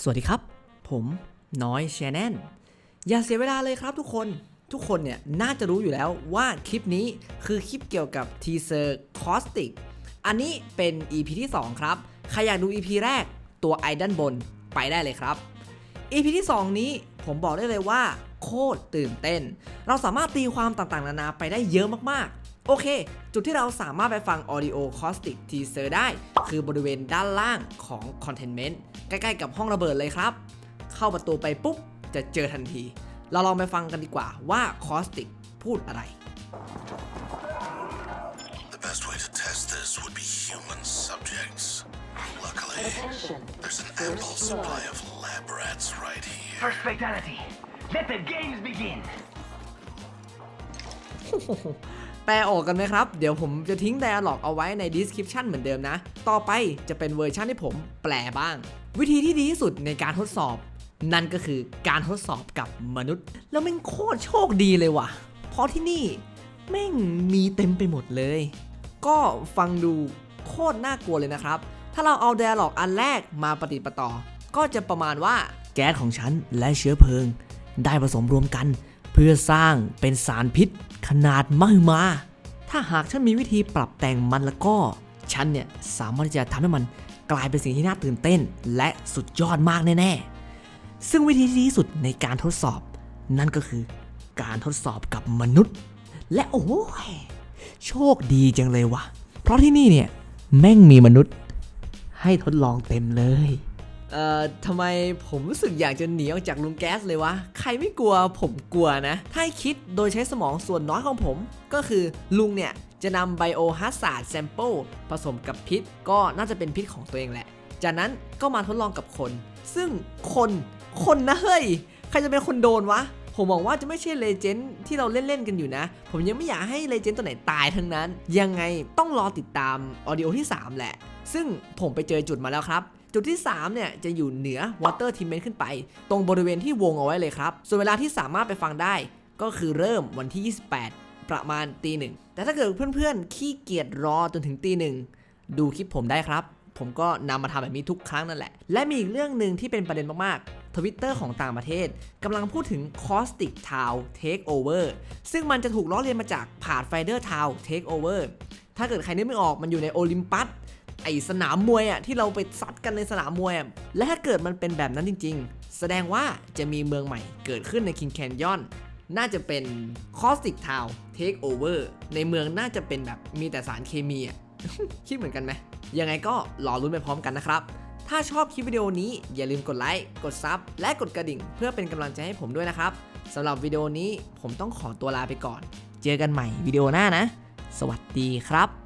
สวัสดีครับ ผมน้อยแชนแนนอย่าเสียเวลาเลยครับทุกคนทุกคนเนี่ยน่าจะรู้อยู่แล้วว่าคลิปนี้คือคลิปเกี่ยวกับทีเซอร์คอสติกอันนี้เป็น EP ที่ 2 ครับ ใครอยากดู EP แรกตัวไอด้านบนไปได้เลยครับ EP ที่ 2 นี้ผมบอกได้เลยว่า โคตรตื่นเต้น เราสามารถตีความต่างๆ นานาไปได้เยอะมากๆ โอเค จุดที่เราสามารถไปฟัง Audio Caustic Teaser ได้ คือบริเวณด้านล่างของ Containment ใกล้ๆกับห้องระเบิดเลยครับ เข้าประตูไปปุ๊บ จะเจอทันที เราลองไปฟังกันดีกว่าว่า Caustic พูดอะไร The best way to test this would be human subjects. Luckily, Attention. there's an ample supply of lab rats right here. First fatality. Let the games begin. แปลออกกันไหมครับ เดี๋ยวผมจะทิ้ง dialog เอาไว้ใน description เหมือนเดิมนะ ต่อไปจะเป็นเวอร์ชันที่ผมแปลบ้าง วิธีที่ดีที่สุดในการทดสอบ นั่นก็คือการทดสอบกับมนุษย์ แล้วแม่งโคตรโชคดีเลยว่ะ เพราะที่นี่แม่งมีเต็มไปหมดเลย ก็ฟังดูโคตรน่ากลัวเลยนะครับ ถ้าเราเอา dialog อันแรกมาปฏิปต่อ ก็จะประมาณว่าแก๊สของฉันและเชื้อเพลิง ได้ผสมรวมกัน เพื่อสร้างเป็นสารพิษขนาดมหึมา ถ้าหากฉันมีวิธีปรับแต่งมันแล้วก็ ฉันเนี่ยสามารถที่จะทำให้มันกลายเป็นสิ่งที่น่าตื่นเต้น และสุดยอดมากแน่ๆ ซึ่งวิธีที่ดีที่สุดในการทดสอบ นั่นก็คือการทดสอบกับมนุษย์ และโอ้ยโชคดีจังเลยวะเพราะที่นี่เนี่ยแม่งมีมนุษย์ให้ทดลองเต็มเลย เอ่อทำไมผมรู้สึกอยากจะหนีออกจากลุงแก๊สเลยวะ ใครไม่กลัวผมกลัวนะ ถ้าให้คิดโดยใช้สมองส่วนน้อยของผม ก็คือลุงเนี่ย จะนำไบโอฮัสซาร์ดแซมเปิลผสมกับพิษ ก็น่าจะเป็นพิษของตัวเองแหละ จากนั้นก็มาทดลองกับคน ซึ่งคนคนนะเฮ้ย ใครจะเป็นคนโดนวะ ผมหวังว่าจะไม่ใช่เลเจนด์ที่เราเล่น ๆ กันอยู่นะ ผมยังไม่อยากให้เลเจนด์ตัวไหนตายทั้งนั้น ยังไงต้องรอติดตามออดิโอที่ 3 แหละ ซึ่งผมไปเจอจุดมาแล้วครับ จุดที่3เนี่ยจะอยู่เหนือ Water t e a m e n t ขึ้นไป ตรงบริเวณที่วงเอาไว้เลยครับ ส่วนเวลาที่สามารถไปฟังได้ ก็คือเริ่มวันที่ 28 ประมาณตีหนึ่งแต่ถ้าเกิดเพื่อนๆ ขี้เกียจรอจนถึงตีหนึ่งดูคลิปผมได้ครับ ผมก็นำมาทำแบบนี้ทุกครั้งนั่นแหละ และมีอีกเรื่องหนึ่งที่เป็นประเด็นมากๆทวิตเตอร์ของต่างประเทศกำลังพูดถึง Caustic Town Takeover ซึ่งมันจะถูกล้อเลียนมาจากผาด Fider Town Takeover ถ้าเกิดใครนึกไม่ออกมันอยู่ในโอลิมปัส ไอสนามมวยอะที่เราไปซัดกันในสนามมวยอะและถ้าเกิดมันเป็นแบบนั้นจริง ๆ แสดงว่าจะมีเมืองใหม่เกิดขึ้นใน King Canyon น่าจะเป็น Caustic Town Takeover ในเมืองน่าจะเป็นแบบมีแต่สารเคมีอะคิดเหมือนกันไหมยังไงก็รอรุ้นไปพร้อมกันนะครับ ถ้าชอบคลิปวิดีโอนี้อย่าลืมกดไลค์กดซับและกดกระดิ่ง เพื่อเป็นกำลังใจให้ผมด้วยนะครับสำหรับวิดีโอนี้ผมต้องขอตัวลาไปก่อน เจอกันใหม่วิดีโอหน้านะ สวัสดีครับ